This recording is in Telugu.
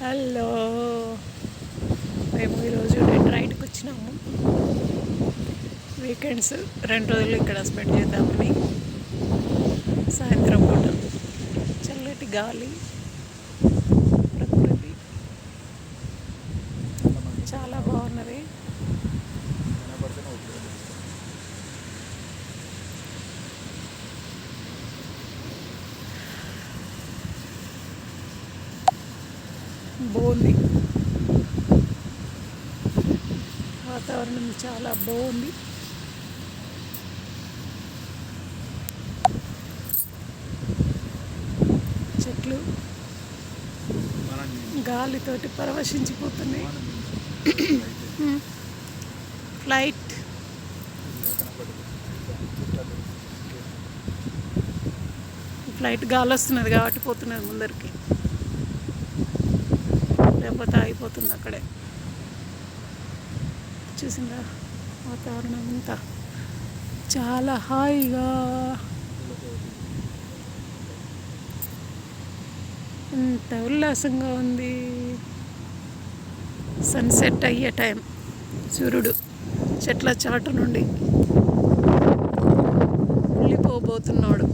హలో. మేము ఈరోజు రైడ్కి వచ్చినాము. వీకెండ్స్ రెండు రోజులు ఇక్కడ స్పెండ్ చేద్దామని సాయంత్రం పూట చల్లటి గాలి ప్రకృతి. చాలా బాగున్నది. బాగుంది. వాతావరణం చాలా బాగుంది. చెట్లు గాలితోటి పరవశించిపోతున్నాయి. ఫ్లైట్ ఫ్లైట్ గాలి వస్తున్నది కాబట్టి పోతున్నది ముందరికి. లేకపోతే ఆగిపోతుంది అక్కడే. చూసిందా? వాతావరణం అంతా చాలా హాయిగా. ఎంత ఉల్లాసంగా ఉంది. సన్సెట్ అయ్యే టైం. సూర్యుడు చెట్ల చాటు నుండి వెళ్ళిపోబోతున్నాడు